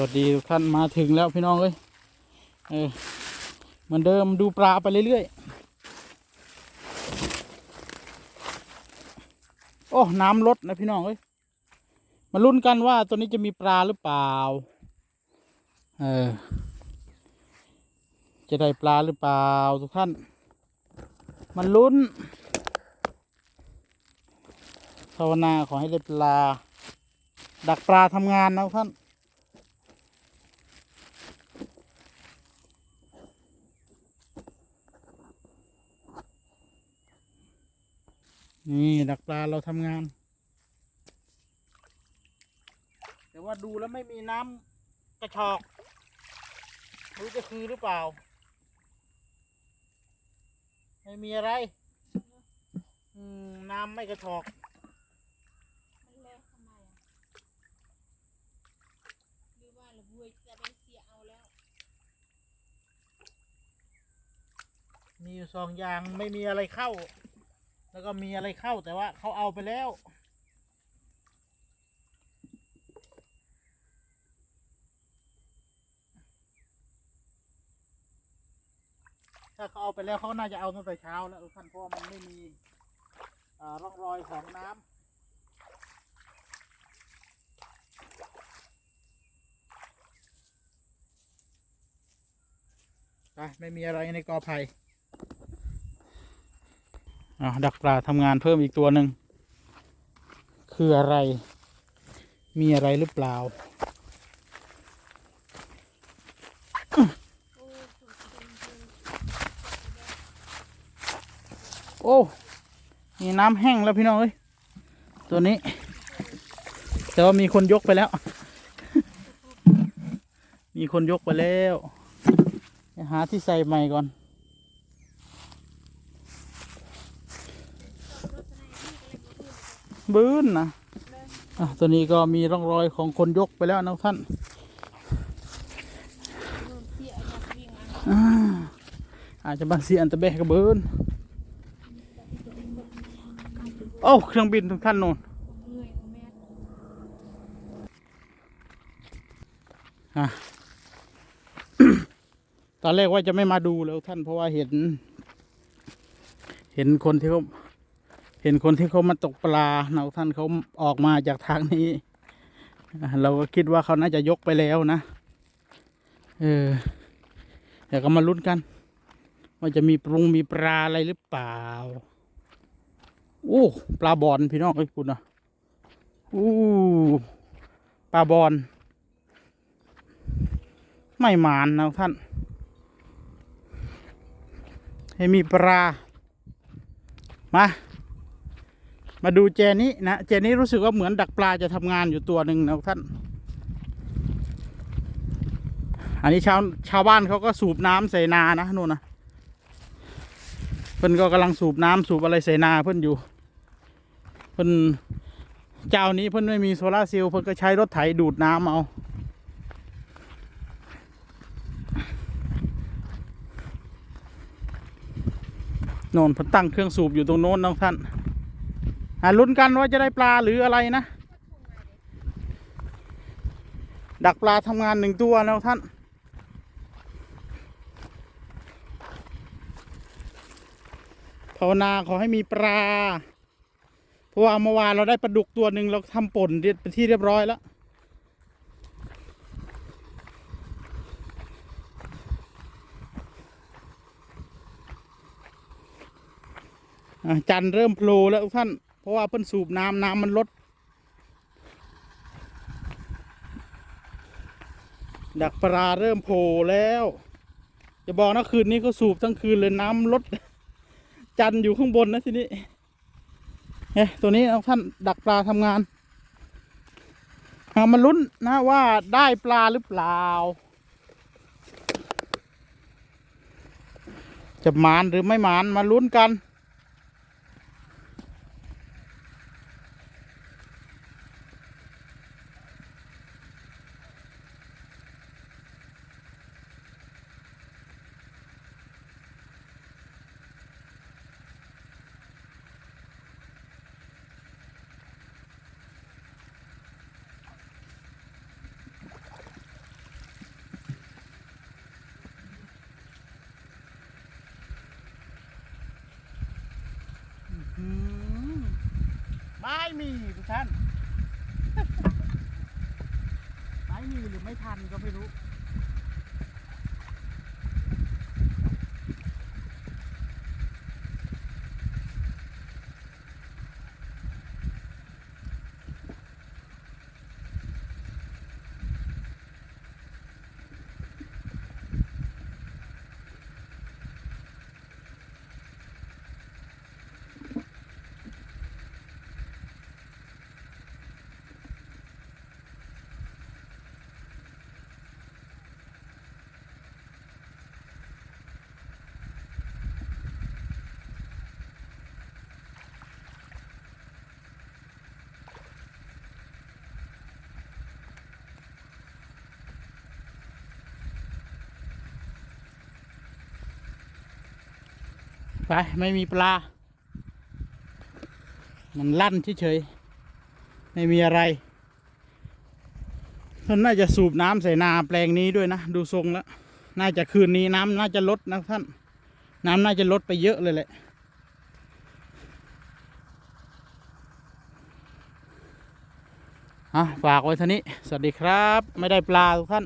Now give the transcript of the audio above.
วัสดีทุกท่านมาถึงแล้วพี่น้องเอ้ยเออเหมือนเดิมดูปลาไปเรื่อยๆ โอ้น้ำลดนะพี่น้องเอ้ยมาลุ้นกันว่าตัวนี้จะมีปลาหรือเปล่า เออ จะได้ปลาหรือเปล่าทุกท่าน มันลุ้นภาวนาขอให้ได้ปลา ดักปลาทำงานนะทุกท่าน นี่ดักปลาเราทำงาน แต่ว่าดูแล้วไม่มีน้ำกระชอก รู้จะคือหรือเปล่า ไม่มีอะไรอืมน้ำไม่กระชอกมันแลทำไมอะหรือว่าระบวยจะได้เสียเอาแล้วมีอยู่สองอย่างไม่มีอะไรเข้า แล้วก็มีอะไรเข้าแต่ว่าเขาเอาไปแล้ว ถ้าเขาเอาไปแล้วเขาน่าจะเอาตั้งแต่เช้าแล้วท่านเพราะมันไม่มีอ่าร่องรอยของน้ำไปไม่มีอะไรในกอไผ่ ดักปลาทำงานเพิ่มอีกตัวหนึ่งคืออะไร มีอะไรหรือเปล่าโอ้มีน้ำแห้งแล้วพี่น้องเอ้ยตัวนี้ แต่ว่ามีคนยกไปแล้ว มีคนยกไปแล้ว หาที่ใส่ใหม่ก่อน บื้นนะอะตัวนี้ก็มีร่องรอยของคนยกไปแล้วนะท่านอ่าอาจจะบางสีอันตะเบะกระเบินโอ้เครื่องบินทุกท่านน่นเหนื่อยของแม่อะตอนแรกว่าจะไม่มาดูแล้วท่านเพราะว่าเห็น เห็นคนที่เขา ห็นคนที่เขามาตกปลาเนาท่านเขาออกมาจากทางนี้ เราก็คิดว่าเขาน่าจะยกไปแล้วนะเออเดี๋ยวก็มาลุ้นกัน ว่าจะมีปรุงมีปลาอะไรหรือเปล่าโอ้ปลาบอลพี่น้องเอ้คุณนะอู้ปลาบอลไม่หมานนะท่านให้มีปลามา มาดูแจนี้นะแจนี้รู้สึกว่าเหมือนดักปลาจะทำงานอยู่ตัวหนึ่งนะท่าน อันนี้ชาวชาวบ้านเขาก็สูบน้ำใส่นานะนู่นนะเพิ่นก็กำลังสูบน้ำสูบอะไรใส่นาเพิ่นอยู่ เพิ่นเจ้านี้เพิ่นไม่มีโซลาร์เซลล์เพิ่นก็ใช้รถไถดูดน้ำเอาโน่นตั้งเครื่องสูบอยู่ตรงโน้นนะท่าน ลุ้นกันว่าจะได้ปลาหรืออะไรนะ ดักปลาทำงานหนึ่งตัวนะท่าน ภาวนาขอให้มีปลา เพราะว่าเมื่อวานเราได้ปลาดุกตัวหนึ่งเราทำป่นเป็นที่เรียบร้อยแล้วจันเริ่มโผล่แล้วทุกท่าน ราะว่าเพิ่นสูบน้ำน้ำมันลด ดักปลาเริ่มโผล่แล้วจะบอกนะคืนนี้เขาสูบทั้งคืนเลยน้ำลด จันอยู่ข้างบนนะทีนี้เฮ้ยตัวนี้ท่านดักปลาทำงานเอามาลุ้นนะว่าได้ปลาหรือเปล่า จะหมานหรือไม่หมานมาลุ้นกัน ไม่มีทุกท่าน ไม่มีหรือไม่ทันก็ไม่รู้ ไป ไม่มีปลา มันลั่นเฉยๆไม่มีอะไรท่านน่าจะสูบน้ำใส่นาแปลงนี้ด้วยนะ ดูทรงแล้ว น่าจะคืนนี้น้ำน่าจะลดนะท่าน น้ำน่าจะลดไปเยอะเลยแหละอะฝากไว้ท่านี้ สวัสดีครับ ไม่ได้ปลาทุกท่าน